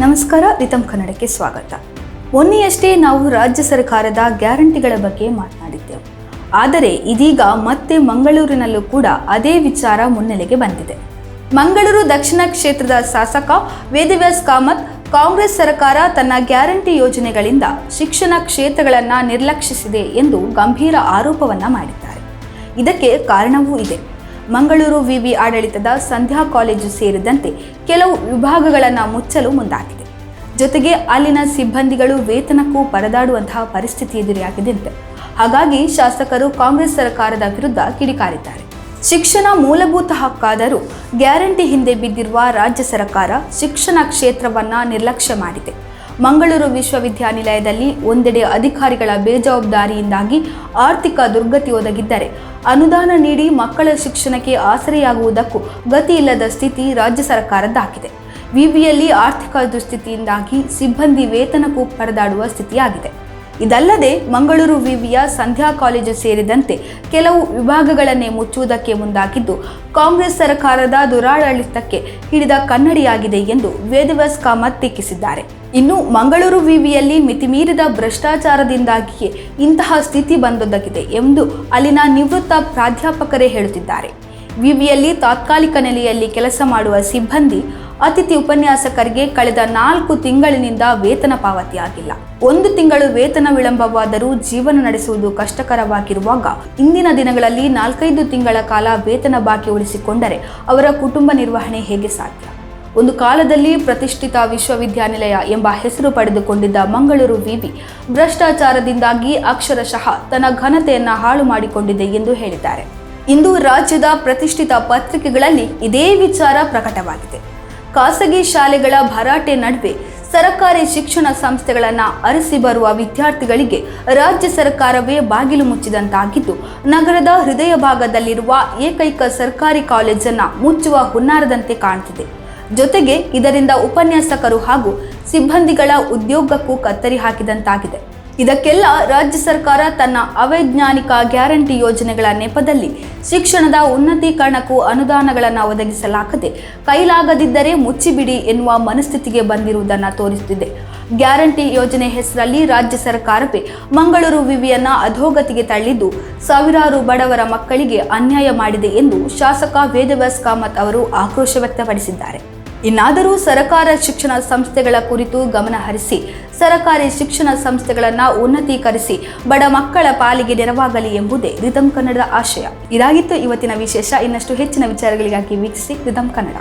ನಮಸ್ಕಾರ ರಿತಮ್ ಕನ್ನಡಕ್ಕೆ ಸ್ವಾಗತ. ಮೊನ್ನೆಯಷ್ಟೇ ನಾವು ರಾಜ್ಯ ಸರ್ಕಾರದ ಗ್ಯಾರಂಟಿಗಳ ಬಗ್ಗೆ ಮಾತನಾಡಿದ್ದೆವು. ಆದರೆ ಇದೀಗ ಮತ್ತೆ ಮಂಗಳೂರಿನಲ್ಲೂ ಕೂಡ ಅದೇ ವಿಚಾರ ಮುನ್ನೆಲೆಗೆ ಬಂದಿದೆ. ಮಂಗಳೂರು ದಕ್ಷಿಣ ಕ್ಷೇತ್ರದ ಶಾಸಕ ವೇದವ್ಯಾಸ್ ಕಾಮತ್, ಕಾಂಗ್ರೆಸ್ ಸರ್ಕಾರ ತನ್ನ ಗ್ಯಾರಂಟಿ ಯೋಜನೆಗಳಿಂದ ಶಿಕ್ಷಣ ಕ್ಷೇತ್ರಗಳನ್ನು ನಿರ್ಲಕ್ಷಿಸಿದೆ ಎಂದು ಗಂಭೀರ ಆರೋಪವನ್ನು ಮಾಡಿದ್ದಾರೆ. ಇದಕ್ಕೆ ಕಾರಣವೂ ಇದೆ. ಮಂಗಳೂರು ವಿವಿ ಆಡಳಿತದ ಸಂಧ್ಯಾ ಕಾಲೇಜು ಸೇರಿದಂತೆ ಕೆಲವು ವಿಭಾಗಗಳನ್ನು ಮುಚ್ಚಲು ಮುಂದಾಗಿದೆ. ಜೊತೆಗೆ ಅಲ್ಲಿನ ಸಿಬ್ಬಂದಿಗಳು ವೇತನಕ್ಕೂ ಪರದಾಡುವಂತಹ ಪರಿಸ್ಥಿತಿ ಎದುರಾಗಿದೆಂತೆ ಹಾಗಾಗಿ ಶಾಸಕರು ಕಾಂಗ್ರೆಸ್ ಸರ್ಕಾರದ ವಿರುದ್ಧ ಕಿಡಿಕಾರಿದ್ದಾರೆ. ಶಿಕ್ಷಣ ಮೂಲಭೂತ ಹಕ್ಕಾದರೂ ಗ್ಯಾರಂಟಿ ಹಿಂದೆ ಬಿದ್ದಿರುವ ರಾಜ್ಯ ಸರ್ಕಾರ ಶಿಕ್ಷಣ ಕ್ಷೇತ್ರವನ್ನ ನಿರ್ಲಕ್ಷ್ಯ ಮಾಡಿದೆ. ಮಂಗಳೂರು ವಿಶ್ವವಿದ್ಯಾನಿಲಯದಲ್ಲಿ ಒಂದೆಡೆ ಅಧಿಕಾರಿಗಳ ಬೇಜವಾಬ್ದಾರಿಯಿಂದಾಗಿ ಆರ್ಥಿಕ ದುರ್ಗತಿ ಒದಗಿದ್ದರೆ. ಅನುದಾನ ನೀಡಿ ಮಕ್ಕಳ ಶಿಕ್ಷಣಕ್ಕೆ ಆಸರೆಯಾಗುವುದಕ್ಕೂ ಗತಿ ಇಲ್ಲದ ಸ್ಥಿತಿ ರಾಜ್ಯ ಸರ್ಕಾರದ್ದಾಗಿದೆ. ವಿವಿಯಲ್ಲಿ ಆರ್ಥಿಕ ದುಸ್ಥಿತಿಯಿಂದಾಗಿ ಸಿಬ್ಬಂದಿ ವೇತನಕ್ಕೂ ಪರದಾಡುವ ಸ್ಥಿತಿಯಾಗಿದೆ. ಇದಲ್ಲದೆ ಮಂಗಳೂರು ವಿವಿಯ ಸಂಧ್ಯಾ ಕಾಲೇಜು ಸೇರಿದಂತೆ ಕೆಲವು ವಿಭಾಗಗಳನ್ನೇ ಮುಚ್ಚುವುದಕ್ಕೆ ಮುಂದಾಗಿದ್ದು, ಕಾಂಗ್ರೆಸ್ ಸರ್ಕಾರದ ದುರಾಡಳಿತಕ್ಕೆ ಹಿಡಿದ ಕನ್ನಡಿಯಾಗಿದೆ ಎಂದು ವೇದವ್ಯಾಸ್ ಕಾಮತ್ ಟೀಕಿಸಿದ್ದಾರೆ ಇನ್ನು ಮಂಗಳೂರು ವಿವಿಯಲ್ಲಿ ಮಿತಿಮೀರಿದ ಭ್ರಷ್ಟಾಚಾರದಿಂದಾಗಿಯೇ ಇಂತಹ ಸ್ಥಿತಿ ಬಂದೊದಗಿದೆ ಎಂದು ಅಲ್ಲಿನ ನಿವೃತ್ತ ಪ್ರಾಧ್ಯಾಪಕರೇ ಹೇಳುತ್ತಿದ್ದಾರೆ. ವಿವಿಯಲ್ಲಿ ತಾತ್ಕಾಲಿಕ ನೆಲೆಯಲ್ಲಿ ಕೆಲಸ ಮಾಡುವ ಸಿಬ್ಬಂದಿ ಅತಿಥಿ ಉಪನ್ಯಾಸಕರಿಗೆ ಕಳೆದ ನಾಲ್ಕು ತಿಂಗಳಿನಿಂದ ವೇತನ ಪಾವತಿಯಾಗಿಲ್ಲ. ಒಂದು ತಿಂಗಳು ವೇತನ ವಿಳಂಬವಾದರೂ ಜೀವನ ನಡೆಸುವುದು ಕಷ್ಟಕರವಾಗಿರುವಾಗ ಇಂದಿನ ದಿನಗಳಲ್ಲಿ ನಾಲ್ಕೈದು ತಿಂಗಳ ಕಾಲ ವೇತನ ಬಾಕಿ ಉಳಿಸಿಕೊಂಡರೆ ಅವರ ಕುಟುಂಬ ನಿರ್ವಹಣೆ ಹೇಗೆ ಸಾಧ್ಯ? ಒಂದು ಕಾಲದಲ್ಲಿ ಪ್ರತಿಷ್ಠಿತ ವಿಶ್ವವಿದ್ಯಾನಿಲಯ ಎಂಬ ಹೆಸರು ಪಡೆದುಕೊಂಡಿದ್ದ ಮಂಗಳೂರು ವಿವಿ ಭ್ರಷ್ಟಾಚಾರದಿಂದಾಗಿ ಅಕ್ಷರಶಃ ತನ್ನ ಘನತೆಯನ್ನು ಹಾಳು ಮಾಡಿಕೊಂಡಿದೆ ಎಂದು ಹೇಳಿದ್ದಾರೆ. ಇಂದು ರಾಜ್ಯದ ಪ್ರತಿಷ್ಠಿತ ಪತ್ರಿಕೆಗಳಲ್ಲಿ ಇದೇ ವಿಚಾರ ಪ್ರಕಟವಾಗಿದೆ. ಖಾಸಗಿ ಶಾಲೆಗಳ ಭರಾಟೆ ನಡುವೆ ಸರಕಾರಿ ಶಿಕ್ಷಣ ಸಂಸ್ಥೆಗಳನ್ನು ಅರಸಿ ಬರುವ ವಿದ್ಯಾರ್ಥಿಗಳಿಗೆ ರಾಜ್ಯ ಸರ್ಕಾರವೇ ಬಾಗಿಲು ಮುಚ್ಚಿದಂತಾಗಿದ್ದು, ನಗರದ ಹೃದಯ ಭಾಗದಲ್ಲಿರುವ ಏಕೈಕ ಸರ್ಕಾರಿ ಕಾಲೇಜನ್ನು ಮುಚ್ಚುವ ಹುನ್ನಾರದಂತೆ ಕಾಣ್ತಿದೆ. ಜೊತೆಗೆ ಇದರಿಂದ ಉಪನ್ಯಾಸಕರು ಹಾಗೂ ಸಿಬ್ಬಂದಿಗಳ ಉದ್ಯೋಗಕ್ಕೂ ಕತ್ತರಿ ಹಾಕಿದಂತಾಗಿದೆ. ಇದಕ್ಕೆಲ್ಲ ರಾಜ್ಯ ಸರ್ಕಾರ ತನ್ನ ಅವೈಜ್ಞಾನಿಕ ಗ್ಯಾರಂಟಿ ಯೋಜನೆಗಳ ನೆಪದಲ್ಲಿ ಶಿಕ್ಷಣದ ಉನ್ನತೀಕರಣಕ್ಕೂ ಅನುದಾನಗಳನ್ನು ಒದಗಿಸಲಾಗದೆ ಕೈಲಾಗದಿದ್ದರೆ ಮುಚ್ಚಿಬಿಡಿ ಎನ್ನುವ ಮನಸ್ಥಿತಿಗೆ ಬಂದಿರುವುದನ್ನು ತೋರಿಸುತ್ತಿದೆ. ಗ್ಯಾರಂಟಿ ಯೋಜನೆ ಹೆಸರಲ್ಲಿ ರಾಜ್ಯ ಸರ್ಕಾರವೇ ಮಂಗಳೂರು ವಿವಿಯನ್ನ ಅಧೋಗತಿಗೆ ತಳ್ಳಿದ್ದು ಸಾವಿರಾರು ಬಡವರ ಮಕ್ಕಳಿಗೆ ಅನ್ಯಾಯ ಮಾಡಿದೆ ಎಂದು ಶಾಸಕ ವೇದವ್ಯಾಸ್ ಕಾಮತ್ ಅವರು ಆಕ್ರೋಶ ವ್ಯಕ್ತಪಡಿಸಿದ್ದಾರೆ. ಇನ್ನಾದರೂ ಸರಕಾರ ಶಿಕ್ಷಣ ಸಂಸ್ಥೆಗಳ ಕುರಿತು ಗಮನ ಹರಿಸಿ, ಸರಕಾರಿ ಶಿಕ್ಷಣ ಸಂಸ್ಥೆಗಳನ್ನು ಉನ್ನತೀಕರಿಸಿ, ಬಡ ಮಕ್ಕಳ ಪಾಲಿಗೆ ನೆರವಾಗಲಿ ಎಂಬುದೇ ರಿದಮ್ ಕನ್ನಡದ ಆಶಯ. ಇದಾಗಿತ್ತು ಇವತ್ತಿನ ವಿಶೇಷ. ಇನ್ನಷ್ಟು ಹೆಚ್ಚಿನ ವಿಚಾರಗಳಿಗಾಗಿ ವೀಕ್ಷಿಸಿ ರಿದಮ್ ಕನ್ನಡ.